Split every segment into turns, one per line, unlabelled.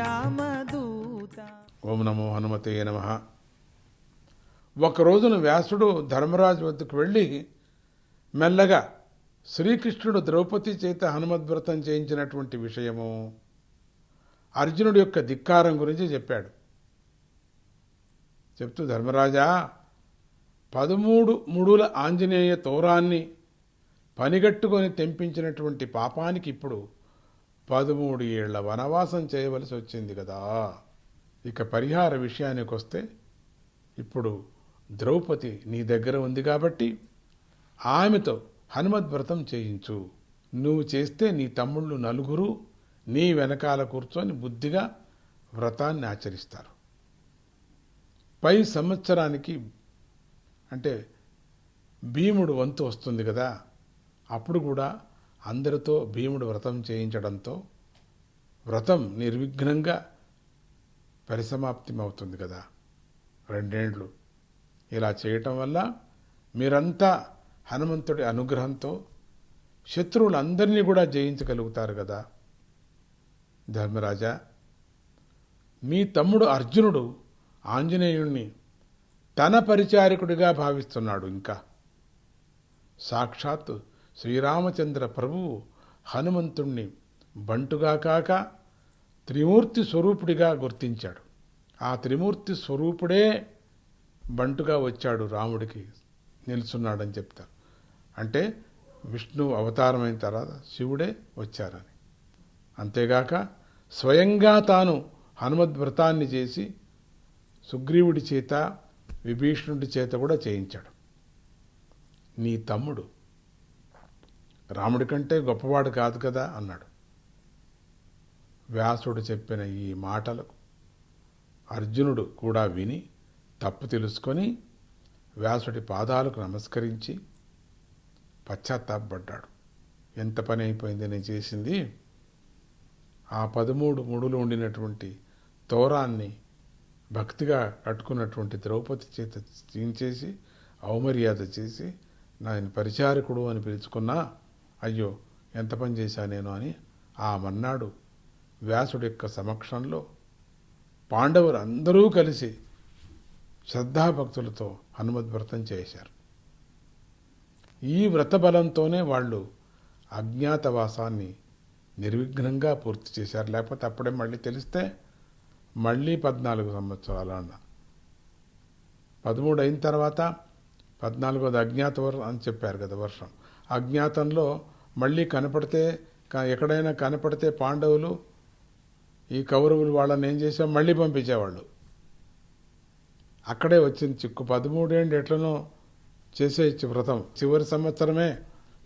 రామదూత.
ఓం నమో హనుమతే నమ. ఒక రోజున వ్యాసుడు ధర్మరాజు వద్దకు వెళ్ళి మెల్లగా శ్రీకృష్ణుడు ద్రౌపది చేత హనుమద్వ్రతం చేయించినటువంటి విషయము అర్జునుడి యొక్క ధిక్కారం గురించి చెప్పాడు. చెప్తూ ధర్మరాజా పదమూడు ముడుల ఆంజనేయ తోరాన్ని పనిగట్టుకొని తెంపించినటువంటి పాపానికి ఇప్పుడు పదమూడు ఏళ్ళ వనవాసం చేయవలసి వచ్చింది కదా. ఇక పరిహార విషయానికి వస్తే ఇప్పుడు ద్రౌపది నీ దగ్గర ఉంది కాబట్టి ఆమెతో హనుమద్వ్రతం చేయించు. నువ్వు చేస్తే నీ తమ్ముళ్ళు నలుగురు నీ వెనకాల కూర్చొని బుద్ధిగా వ్రతాన్ని ఆచరిస్తారు. పై సంవత్సరానికి అంటే భీముడు వంతు వస్తుంది కదా. అప్పుడు కూడా అందరితో భీముడు వ్రతం చేయించడంతో వ్రతం నిర్విఘ్నంగా పరిసమాప్తిమవుతుంది కదా. రెండేండ్లు ఇలా చేయటం వల్ల మీరంతా హనుమంతుడి అనుగ్రహంతో శత్రువులందరినీ కూడా జయించగలుగుతారు కదా. ధర్మరాజా మీ తమ్ముడు అర్జునుడు ఆంజనేయుణ్ణి తన పరిచారకుడిగా భావిస్తున్నాడు ఇంకా. సాక్షాత్తు శ్రీరామచంద్ర ప్రభువు హనుమంతుణ్ణి బంటుగా కాక త్రిమూర్తి స్వరూపుడిగా గుర్తించాడు. ఆ త్రిమూర్తి స్వరూపుడే బంటుగా వచ్చాడు రాముడికి నిలుచున్నాడని చెప్తారు. అంటే విష్ణు అవతారమైన తర్వాత శివుడే వచ్చారని. అంతేగాక స్వయంగా తాను హనుమద్వ్రతాన్ని చేసి సుగ్రీవుడి చేత విభీషణుడి చేత కూడా చేయించాడు. నీ తమ్ముడు రాముడి కంటే గొప్పవాడు కాదు కదా అన్నాడు. వ్యాసుడు చెప్పిన ఈ మాటలకు అర్జునుడు కూడా విని తప్పు తెలుసుకొని వ్యాసుడి పాదాలకు నమస్కరించి పశ్చాత్తాపడ్డాడు. ఎంత పని అయిపోయింది నేను చేసింది? ఆ పదమూడు ముడులు ఉండినటువంటి తోరాన్ని భక్తిగా కట్టుకున్నటువంటి ద్రౌపది చేత చేసి అవమర్యాద చేసి నాయన పరిచారకుడు అని పిలుచుకున్నా అయ్యో ఎంత పని చేశా నేను అని ఆ మన్నాడు వ్యాసుడి యొక్క సమక్షంలో పాండవులు అందరూ కలిసి శ్రద్ధాభక్తులతో హనుమద్వ్రతం చేశారు. ఈ వ్రత బలంతోనే వాళ్ళు అజ్ఞాతవాసాన్ని నిర్విఘ్నంగా పూర్తి చేశారు. లేకపోతే అప్పుడే మళ్ళీ తెలిస్తే మళ్ళీ పద్నాలుగు సంవత్సరాలు అన్న పదమూడు అయిన తర్వాత పద్నాలుగోది అజ్ఞాత వర్షం అని చెప్పారు కదా వర్షం. అజ్ఞాతంలో మళ్ళీ కనపడితే క- ఎక్కడైనా కనపడితే పాండవులు ఈ కౌరవులు వాళ్ళని ఏం చేసాం మళ్ళీ పంపించేవాళ్ళు. అక్కడే వచ్చింది చిక్కు. పదమూడేండు ఎట్లనో చేసేయచ్చు వ్రతం. చివరి సంవత్సరమే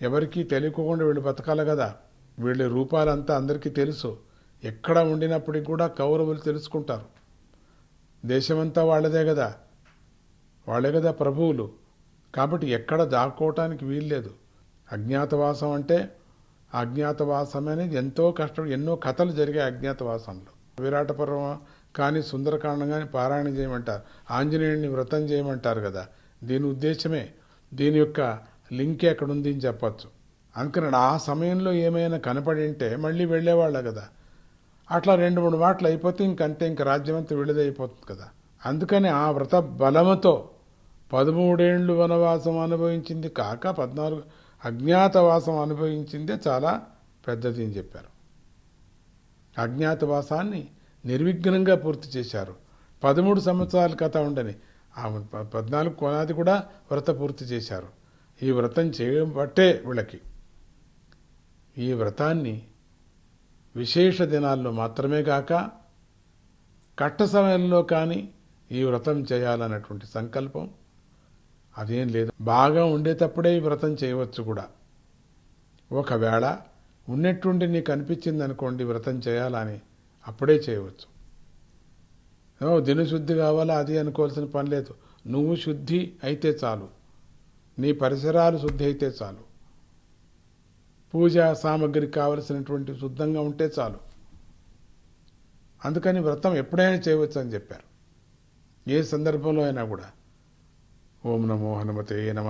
ఎవరికీ తెలియకుండా వీళ్ళు బతకాలి కదా. వీళ్ళ రూపాలంతా అందరికీ తెలుసు. ఎక్కడ ఉండినప్పటికి కూడా కౌరవులు తెలుసుకుంటారు. దేశమంతా వాళ్ళదే కదా. వాళ్ళే కదా ప్రభువులు. కాబట్టి ఎక్కడ దాక్కోవటానికి వీల్లేదు. అజ్ఞాతవాసం అంటే అజ్ఞాతవాసం అనేది ఎంతో కష్టం ఎన్నో కథలు జరిగాయి అజ్ఞాతవాసంలో. విరాట పర్వం కానీ సుందరకాండం కానీ పారాయణ చేయమంటారు. ఆంజనేయుడిని వ్రతం చేయమంటారు కదా. దీని ఉద్దేశమే దీని యొక్క లింకే అక్కడ ఉంది అని చెప్పచ్చు. అందుకని ఆ సమయంలో ఏమైనా కనపడి ఉంటే మళ్ళీ వెళ్ళేవాళ్ళ కదా. అట్లా రెండు మూడు మాటలు అయిపోతే ఇంకంటే ఇంక రాజ్యమంతా అంతా కదా. అందుకని ఆ వ్రత బలముతో పదమూడేండ్లు వనవాసం అనుభవించింది కాక పద్నాలుగు అజ్ఞాతవాసం అనుభవించిందే చాలా పెద్దది అని చెప్పారు. అజ్ఞాతవాసాన్ని నిర్విఘ్నంగా పూర్తి చేశారు. పదమూడు సంవత్సరాల కథ ఉండని ఆమె పద్నాలుగు కోనాది కూడా వ్రత పూర్తి చేశారు. ఈ వ్రతం చేయబట్టే వీళ్ళకి. ఈ వ్రతాన్ని విశేష దినాల్లో మాత్రమే కాక కట్ట సమయంలో కానీ ఈ వ్రతం చేయాలన్నటువంటి సంకల్పం అదేం లేదు. బాగా ఉండేటప్పుడే ఈ వ్రతం చేయవచ్చు కూడా. ఒకవేళ ఉన్నట్టుండి నీకు అనిపించింది అనుకోండి వ్రతం చేయాలని అప్పుడే చేయవచ్చు. దినశుద్ధి కావాలా? అది అనుకోవాల్సిన పని లేదు. నువ్వు శుద్ధి అయితే చాలు. నీ పరిసరాలు శుద్ధి అయితే చాలు. పూజా సామాగ్రికి కావలసినటువంటి శుద్ధంగా ఉంటే చాలు. అందుకని వ్రతం ఎప్పుడైనా చేయవచ్చు అని చెప్పారు. ఏ సందర్భంలో అయినా కూడా. ఓం నమో హనుమతే నమ